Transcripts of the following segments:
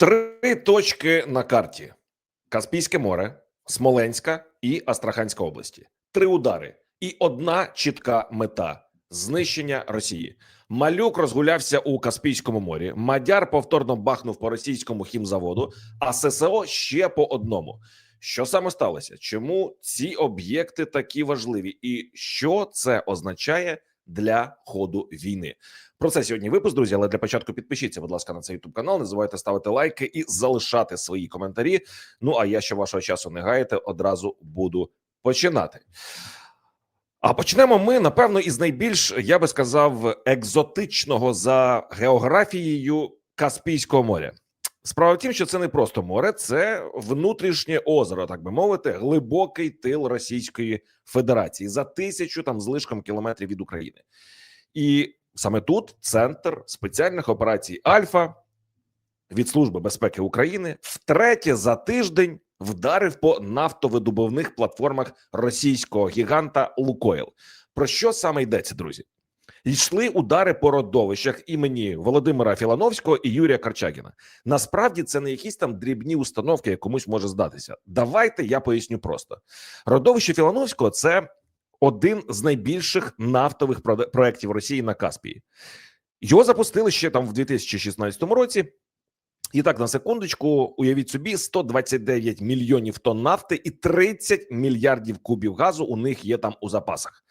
Три точки на карті: Каспійське море, Смоленська і Астраханська області. Три удари і одна чітка мета знищення Росії. Малюк розгулявся у Каспійському морі. Мадяр повторно бахнув по російському хімзаводу, а ССО ще по одному. Що саме сталося? Чому ці об'єкти такі важливі, і що це означає для ходу війни? Про це сьогодні випуск, друзі. Але для початку підпишіться, будь ласка, на цей youtube канал. Не забувайте ставити лайки і залишати свої коментарі. Ну а я, що вашого часу не гаєте, одразу буду починати. А почнемо ми напевно із найбільш я би сказав екзотичного за географією Каспійського моря. Справа в тім, що це не просто море, це внутрішнє озеро, так би мовити, глибокий тил Російської Федерації за тисячу там злишком кілометрів від України, і саме тут центр спеціальних операцій Альфа від Служби безпеки України втретє за тиждень вдарив по нафтовидобувних платформах російського гіганта Лукойл. Про що саме йдеться, друзі? Йшли удари по родовищах імені Володимира Філановського і Юрія Карчагіна. Насправді це не якісь там дрібні установки, як комусь може здатися. Давайте я поясню просто: родовище Філановського це один з найбільших нафтових проєктів Росії на Каспії. Його запустили ще там в 2016 році. І так, на секундочку, уявіть собі, 129 мільйонів тонн нафти і 30 мільярдів кубів газу у них є там у запасах.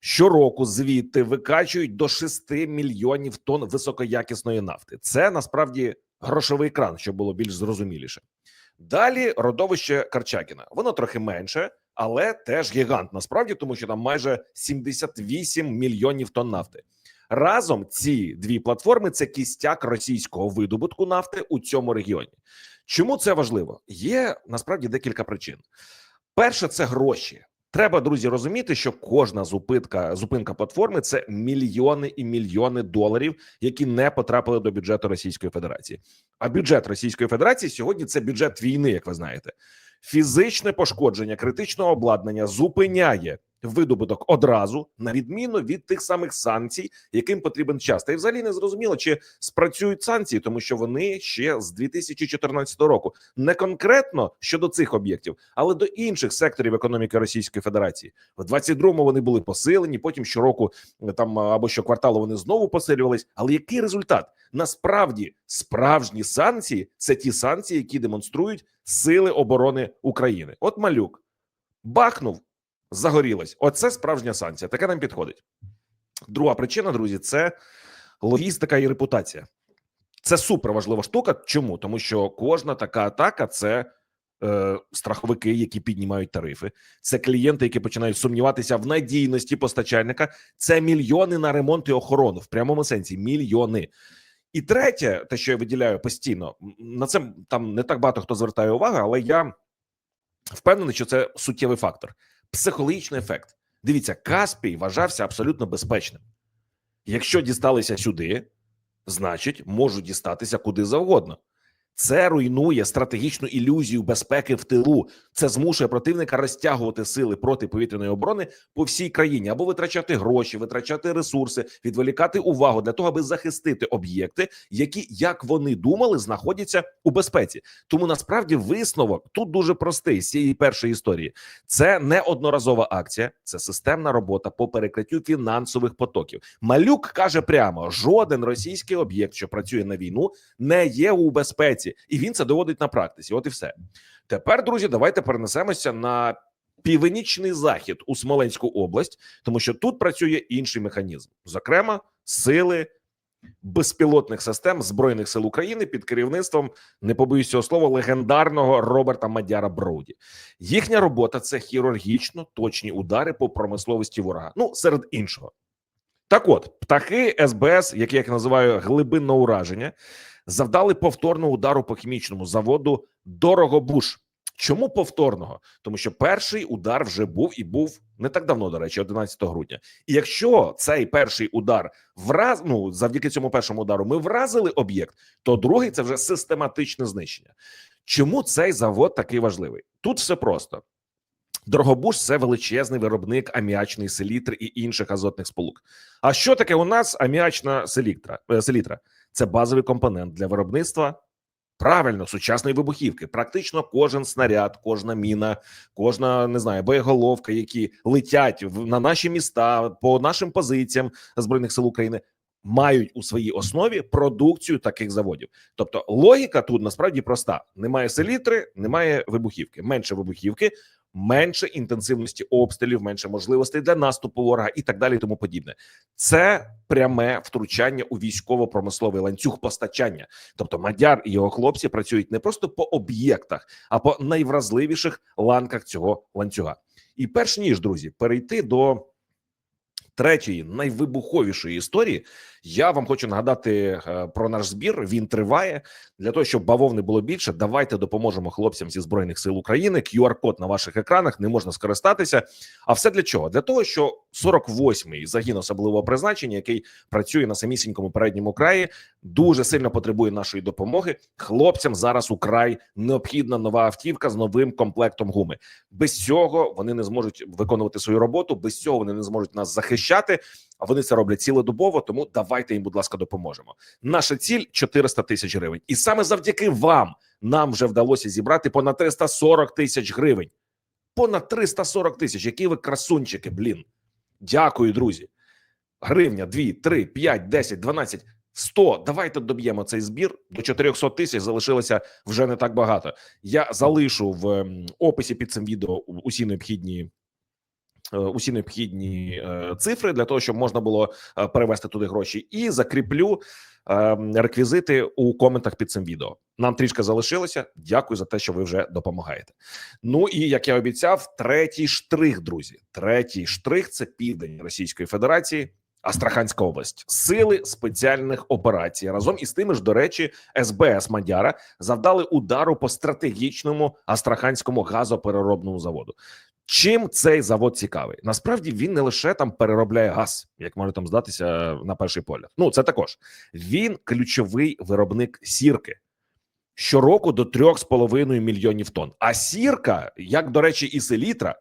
Щороку звідти викачують до 6 мільйонів тонн високоякісної нафти. Це насправді грошовий кран, щоб було більш зрозуміліше. Далі родовище Карчакіна. Воно трохи менше, але теж гігант насправді, тому що там майже 78 мільйонів тонн нафти. Разом ці дві платформи це кістяк російського видобутку нафти у цьому регіоні. Чому це важливо? Є насправді декілька причин. Перше, це гроші. Треба, друзі, розуміти, що кожна зупинка зупинка платформи це мільйони і мільйони доларів, які не потрапили до бюджету Російської Федерації. А бюджет Російської Федерації сьогодні це бюджет війни, як ви знаєте. Фізичне пошкодження критичного обладнання зупиняє видобуток одразу, на відміну від тих самих санкцій, яким потрібен час. Та й взагалі не зрозуміло, чи спрацюють санкції, тому що вони ще з 2014 року не конкретно щодо цих об'єктів, але до інших секторів економіки Російської Федерації. В 22-му вони були посилені. Потім щороку е, там або щокварталу вони знову посилювались. Але який результат? Насправді справжні санкції це ті санкції, які демонструють сили оборони України. От малюк бахнув, загорілась. Оце справжня санкція. Таке нам підходить. Друга причина, друзі, це логістика і репутація. Це супер важлива штука. Чому? Тому що кожна така атака це е, страховики, які піднімають тарифи, це клієнти, які починають сумніватися в надійності постачальника. Це мільйони на ремонт і охорону в прямому сенсі. Мільйони. І третє, те, що я виділяю постійно, на це там не так багато хто звертає увагу, але я впевнений, що це суттєвий фактор. Психологічний ефект. Дивіться, Каспій вважався абсолютно безпечним. Якщо дісталися сюди, значить можуть дістатися куди завгодно. Це руйнує стратегічну ілюзію безпеки в тилу. Це змушує противника розтягувати сили протиповітряної оборони по всій країні або витрачати гроші, витрачати ресурси, відволікати увагу для того, аби захистити об'єкти, які, як вони думали, знаходяться у безпеці. Тому насправді висновок тут дуже простий з цієї першої історії. Це не одноразова акція, це системна робота по перекриттю фінансових потоків. Малюк каже прямо: жоден російський об'єкт, що працює на війну, не є у безпеці, і він це доводить на практиці. От і все. Тепер, друзі, давайте перенесемося на північний захід у Смоленську область, тому що тут працює інший механізм, зокрема, сили безпілотних систем збройних сил України під керівництвом не побоюсь цього слова легендарного Роберта Мадяра Броуді. Їхня робота це хірургічно точні удари по промисловості ворога. Ну серед іншого. Так, от птахи СБС, які я їх називаю глибинне ураження, завдали повторного удару по хімічному заводу Дорогобуш. Чому повторного? Тому що перший удар вже був і був не так давно, до речі, 11 грудня. І якщо цей перший удар враз, ну завдяки цьому першому удару, ми вразили об'єкт, то другий це вже систематичне знищення. Чому цей завод такий важливий? Тут все просто. Дорогобуш це величезний виробник аміачної селітри і інших азотних сполук. А що таке у нас аміачна селітра? е, селітра? Це базовий компонент для виробництва Правильно, сучасної вибухівки. Практично кожен снаряд, кожна міна, кожна не знаю, боєголовка, які летять на наші міста по нашим позиціям збройних сил України, мають у своїй основі продукцію таких заводів. Тобто логіка тут насправді проста: немає селітри, немає вибухівки. Менше вибухівки, менше інтенсивності обстрілів, менше можливостей для наступу ворога і так далі. і Тому подібне. Це пряме втручання у військово-промисловий ланцюг постачання. Тобто, Мадяр і його хлопці працюють не просто по об'єктах, а по найвразливіших ланках цього ланцюга. І перш ніж друзі, перейти до третьої найвибуховішої історії, я вам хочу нагадати е, про наш збір. Він триває для того, щоб бавовни було більше. Давайте допоможемо хлопцям зі збройних сил України. QR-код на ваших екранах не можна скористатися. А все для чого? Для того, що 48-й загін особливого призначення, який працює на самісінькому передньому краї, дуже сильно потребує нашої допомоги. Хлопцям зараз украй необхідна нова автівка з новим комплектом гуми. Без цього вони не зможуть виконувати свою роботу. Без цього вони не зможуть нас захищати. А вони це роблять цілодобово. Тому давайте їм, будь ласка, допоможемо. Наша ціль 400 тисяч гривень, і саме завдяки вам нам вже вдалося зібрати понад 340 тисяч гривень. Понад 340 тисяч. Які ви красунчики, блін. Дякую, друзі. Гривня, 2, 3, 5, 10, 12, 100. Давайте доб'ємо цей збір. До 400 тисяч залишилося вже не так багато. Я залишу в описі під цим відео усі необхідні. Е, Усі необхідні е, цифри для того, щоб можна було е, перевести туди гроші, і закріплю реквізити у коментах під цим відео. Нам трішки залишилося. Дякую за те, що ви вже допомагаєте. Ну і як я обіцяв, третій штрих, друзі. Третій штрих це південь Російської Федерації. Астраханська область, сили спеціальних операцій разом із тими ж, до речі, СБС Мадяра завдали удару по стратегічному астраханському газопереробному заводу. Чим цей завод цікавий? Насправді він не лише там переробляє газ, як може там здатися на перший погляд. Ну це також він ключовий виробник сірки. Щороку до 3,5 мільйонів тонн. А сірка, як до речі, і селітра,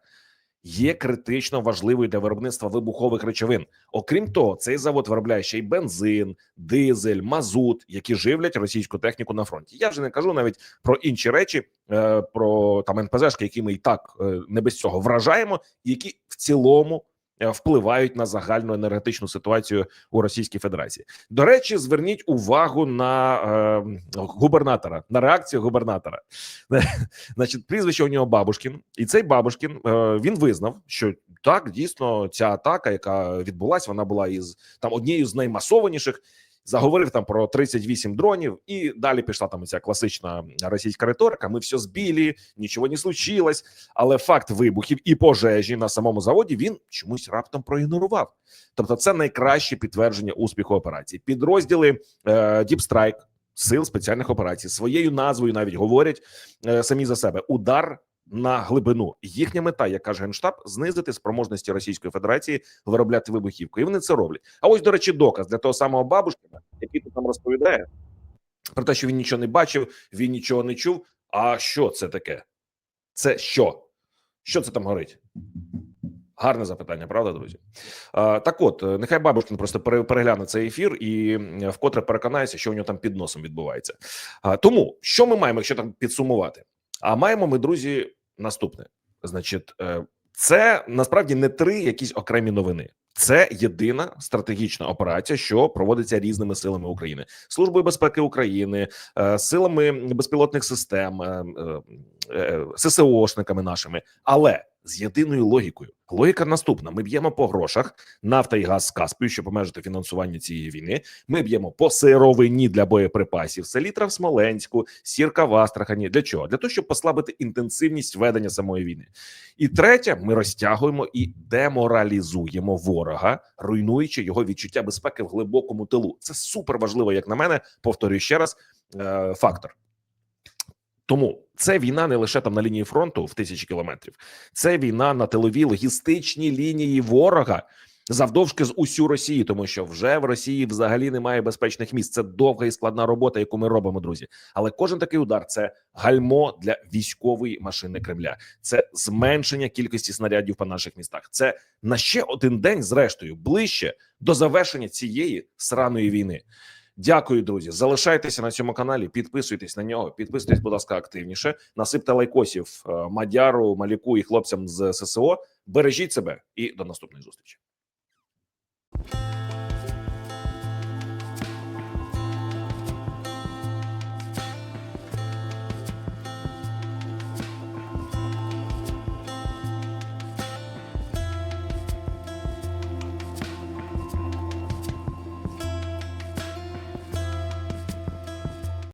є критично важливою для виробництва вибухових речовин. Окрім того, цей завод виробляє ще й бензин, дизель, мазут, які живлять російську техніку на фронті. Я вже не кажу навіть про інші речі, е, про там НПЗшки, які ми і так е, не без цього вражаємо, які в цілому впливають на загальну енергетичну ситуацію у Російській Федерації. До речі, зверніть увагу на е, губернатора, на реакцію губернатора. Значить, прізвище у нього Бабушкін, і цей Бабушкін е, він визнав, що так дійсно ця атака, яка відбулася, вона була із там однією з наймасованіших. Заговорив там про 38 дронів, і далі пішла там ця класична російська риторика. Ми все збили, нічого не случилось. Але факт вибухів і пожежі на самому заводі він чомусь раптом проігнорував. Тобто, це найкраще підтвердження успіху операції. Підрозділи е, Strike, сил спеціальних операцій своєю назвою навіть говорять е, самі за себе удар на глибину. Їхня мета, як каже генштаб, знизити спроможності Російської Федерації виробляти вибухівку. І вони це роблять. А ось, до речі, доказ для того самого бабушкина, який тут нам розповідає про те, що він нічого не бачив, він нічого не чув. А що це таке? Це що? Що це там горить? Гарне запитання, правда, друзі? Так, от е, нехай бабушкин просто перегляне цей ефір і вкотре переконається, що у нього там під носом відбувається. Тому що ми маємо, якщо там підсумувати? А маємо ми, друзі, наступне: значить, е, це насправді не три якісь окремі новини. Це єдина стратегічна операція, що проводиться різними силами України, службою безпеки України, е, силами безпілотних систем, е, ССОшниками нашими, але з єдиною логікою. Логіка наступна: ми б'ємо по грошах нафта і газ з Каспію, щоб обмежити фінансування цієї війни. Ми б'ємо по сировині для боєприпасів, селітра в Смоленську, сірка в Астрахані. Для чого? Для того, щоб послабити інтенсивність ведення самої війни. І третє, ми розтягуємо і деморалізуємо ворога, руйнуючи його відчуття безпеки в глибокому тилу. Це супер важливо, як на мене. Повторюю ще раз, е, фактор. Тому це війна не лише там на лінії фронту в тисячі кілометрів, це війна на тиловій логістичній лінії ворога завдовжки з усю Росію, тому що вже в Росії взагалі немає безпечних місць. Це довга і складна робота, яку ми робимо, друзі. Але кожен такий удар це гальмо для військової машини Кремля, це зменшення кількості снарядів по наших містах. Це на ще один день, зрештою, ближче до завершення цієї сраної війни. Дякую, друзі. Залишайтеся на цьому каналі, підписуйтесь на нього, підписуйтесь, будь ласка, активніше. Насипте лайкосів е, Мадяру, Маліку і хлопцям з ССО. Бережіть себе і до наступної зустрічі.